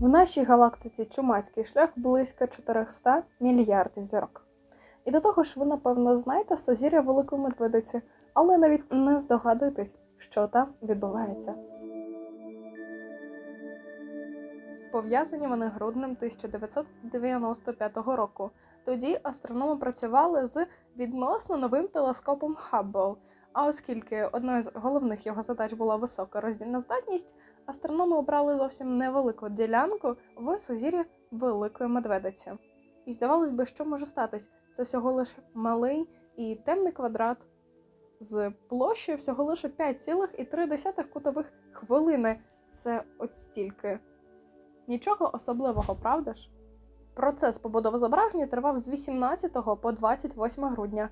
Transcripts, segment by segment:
В нашій галактиці чумацький шлях близько 400 мільярдів зірок. І до того ж, ви, напевно, знаєте сузір'я Великої Медведиці, але навіть не здогадуєтесь, що там відбувається. Пов'язані вони груднем 1995 року. Тоді астрономи працювали з відносно новим телескопом Хаббл. А оскільки одною з головних його задач була висока роздільна здатність, астрономи обрали зовсім невелику ділянку в сузір'ї Великої Медведиці. І здавалось би, що може статись? Це всього лише малий і темний квадрат з площею всього лише 5,3 кутових хвилини. Це от стільки. Нічого особливого, правда ж? Процес побудови зображення тривав з 18 по 28 грудня.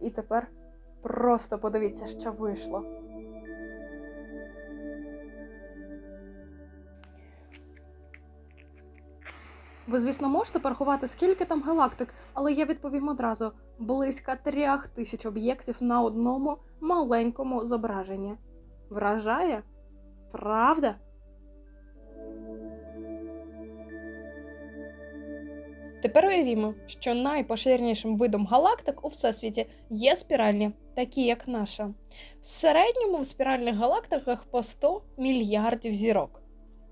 І тепер просто подивіться, що вийшло. Ви, звісно, можете порахувати, скільки там галактик, але я відповім одразу: близько трьох тисяч об'єктів на одному маленькому зображенні. Вражає? Правда? Тепер уявімо, що найпоширенішим видом галактик у всесвіті є спіральні, такі як наша. В середньому в спіральних галактиках по 100 мільярдів зірок.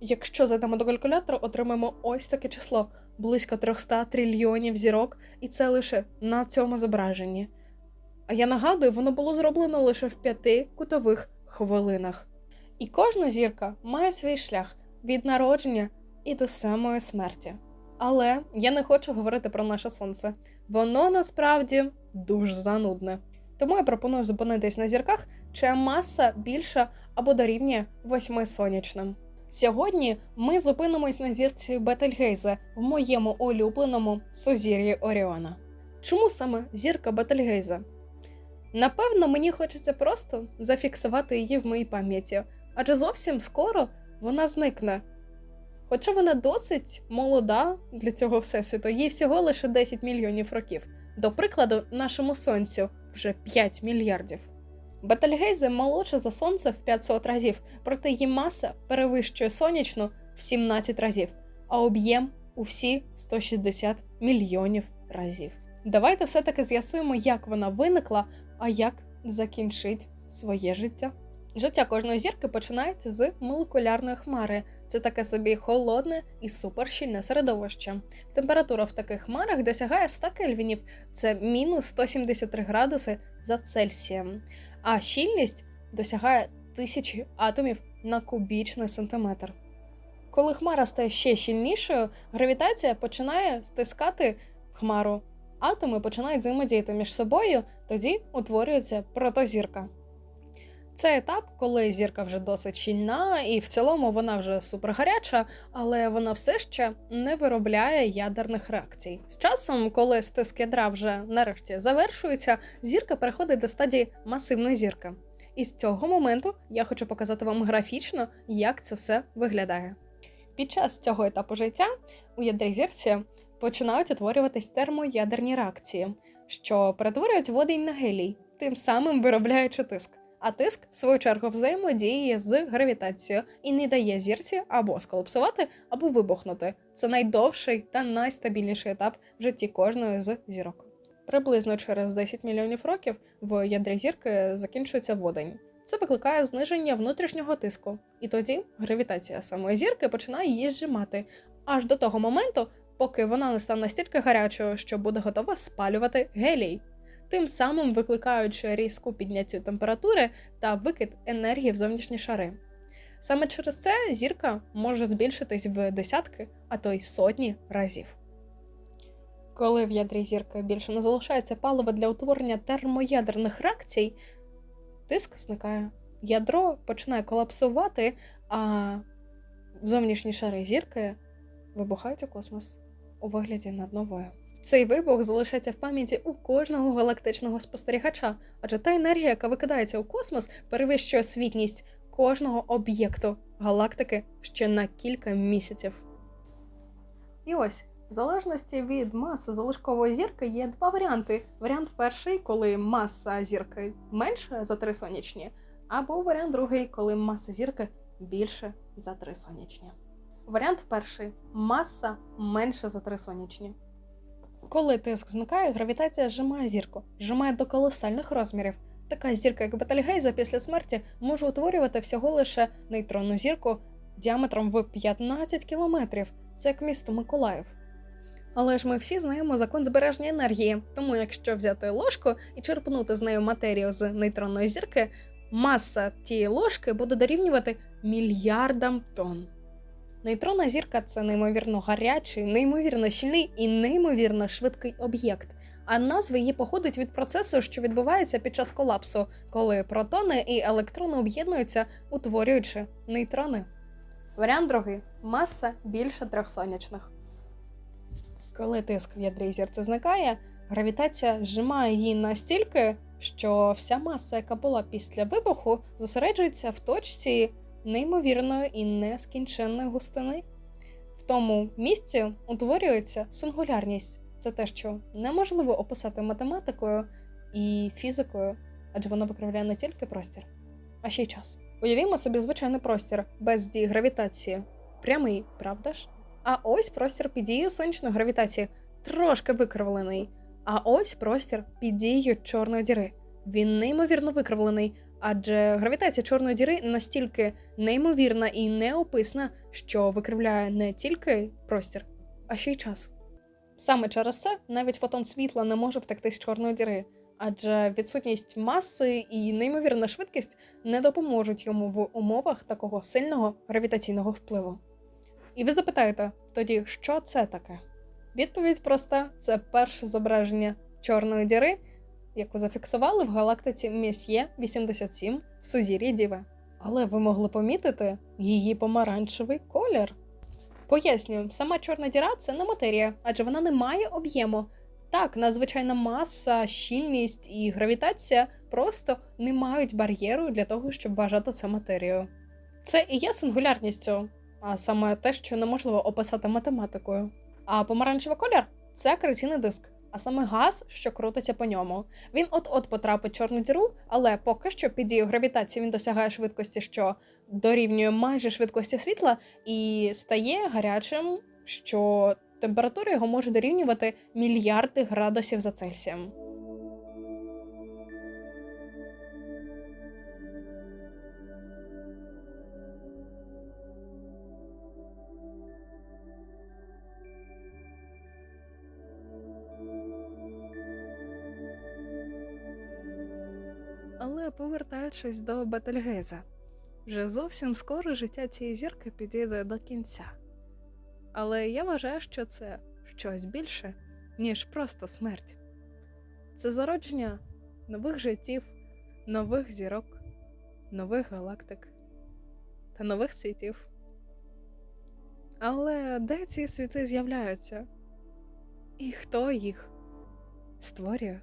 Якщо зайдемо до калькулятора, отримаємо ось таке число близько 300 трильйонів зірок, і це лише на цьому зображенні. А я нагадую, воно було зроблено лише в п'яти кутових хвилинах. І кожна зірка має свій шлях від народження і до самої смерті. Але я не хочу говорити про наше сонце. Воно насправді дуже занудне. Тому я пропоную зупинитись на зірках, чия маса більша або дорівнює восьми сонячним. Сьогодні ми зупинимось на зірці Бетельгейзе в моєму улюбленому сузір'ї Оріона. Чому саме зірка Бетельгейзе? Напевно, мені хочеться просто зафіксувати її в моїй пам'яті, адже зовсім скоро вона зникне. Хоча вона досить молода для цього всесвіту, їй всього лише 10 мільйонів років. До прикладу, нашому сонцю вже 5 мільярдів. Бетельгейзе молодша за сонце в 500 разів, проте її маса перевищує сонячну в 17 разів, а об'єм у всі 160 мільйонів разів. Давайте все-таки з'ясуємо, як вона виникла, а як закінчить своє життя. Життя кожної зірки починається з молекулярної хмари. Це таке собі холодне і суперщільне середовище. Температура в таких хмарах досягає 100 кельвінів, це мінус 173 градуси за Цельсієм, а щільність досягає тисячі атомів на кубічний сантиметр. Коли хмара стає ще щільнішою, гравітація починає стискати хмару. Атоми починають взаємодіяти між собою, тоді утворюється протозірка. Це етап, коли зірка вже досить щільна, і в цілому вона вже супергаряча, але вона все ще не виробляє ядерних реакцій. З часом, коли стиск ядра вже нарешті завершується, зірка переходить до стадії масивної зірки. І з цього моменту я хочу показати вам графічно, як це все виглядає. Під час цього етапу життя у ядрі зірці починають утворюватись термоядерні реакції, що перетворюють водень на гелій, тим самим виробляючи тиск. А тиск, в свою чергу, взаємодіє з гравітацією і не дає зірці або сколапсувати, або вибухнути. Це найдовший та найстабільніший етап в житті кожної з зірок. Приблизно через 10 мільйонів років в ядрі зірки закінчується водень. Це викликає зниження внутрішнього тиску, і тоді гравітація самої зірки починає її зжимати аж до того моменту, поки вона не стане настільки гарячою, що буде готова спалювати гелій тим самим викликаючи різку підняття температури та викид енергії в зовнішні шари. Саме через це зірка може збільшитись в десятки, а то й сотні разів. Коли в ядрі зірки більше не залишається палива для утворення термоядерних реакцій, тиск зникає. Ядро починає колапсувати, а зовнішні шари зірки вибухають у космос у вигляді наднової. Цей вибух залишається в пам'яті у кожного галактичного спостерігача, адже та енергія, яка викидається у космос, перевищує світність кожного об'єкту галактики ще на кілька місяців. І ось, в залежності від маси залишкової зірки є два варіанти. Варіант перший, коли маса зірки менша за три сонячні, або варіант другий, коли маса зірки більше за три сонячні. Варіант перший маса менше за три сонячні. Коли тиск зникає, гравітація зжимає зірку, зжимає до колосальних розмірів. Така зірка, як Бетельгейза після смерті, може утворювати всього лише нейтронну зірку діаметром в 15 кілометрів. Це як місто Миколаїв. Але ж ми всі знаємо закон збереження енергії, тому якщо взяти ложку і черпнути з нею матерію з нейтронної зірки, маса тієї ложки буде дорівнювати мільярдам тонн. Нейтронна зірка це неймовірно гарячий, неймовірно щільний і неймовірно швидкий об'єкт. А назва її походить від процесу, що відбувається під час колапсу, коли протони і електрони об'єднуються, утворюючи нейтрони. Варіант другий маса більше трьох сонячних. Коли тиск в ядрі зірці зникає, гравітація зжимає її настільки, що вся маса, яка була після вибуху, зосереджується в точці неймовірної і нескінченної густини. В тому місці утворюється сингулярність. Це те, що неможливо описати математикою і фізикою, адже воно викривляє не тільки простір, а ще й час. Уявімо собі звичайний простір без дії гравітації. Прямий, правда ж? А ось простір під дією сонячної гравітації, трошки викривлений. А ось простір під дією чорної діри. Він неймовірно викривлений, адже гравітація чорної діри настільки неймовірна і неописна, що викривляє не тільки простір, а ще й час. Саме через це навіть фотон світла не може втекти з чорної діри, адже відсутність маси і неймовірна швидкість не допоможуть йому в умовах такого сильного гравітаційного впливу. І ви запитаєте тоді, що це таке? Відповідь проста: це перше зображення чорної діри, яку зафіксували в галактиці Мєсьє 87 в сузір'ї Діви. Але ви могли помітити її помаранчевий колір. Пояснюю, сама чорна діра це не матерія, адже вона не має об'єму. Так, надзвичайна маса, щільність і гравітація просто не мають бар'єру для того, щоб вважати це матерією. Це і є сингулярністю, а саме те, що неможливо описати математикою. А помаранчевий колір це акретійний диск, а саме газ, що крутиться по ньому. Він от-от потрапить в чорну діру, але поки що під дією гравітації він досягає швидкості, що дорівнює майже швидкості світла, і стає гарячим, що температура його може дорівнювати мільярди градусів за Цельсієм. Повертаючись до Бетельгейза, вже зовсім скоро життя цієї зірки підійде до кінця. Але я вважаю, що це щось більше, ніж просто смерть. Це зародження нових життів, нових зірок, нових галактик та нових світів. Але де ці світи з'являються? І хто їх створює?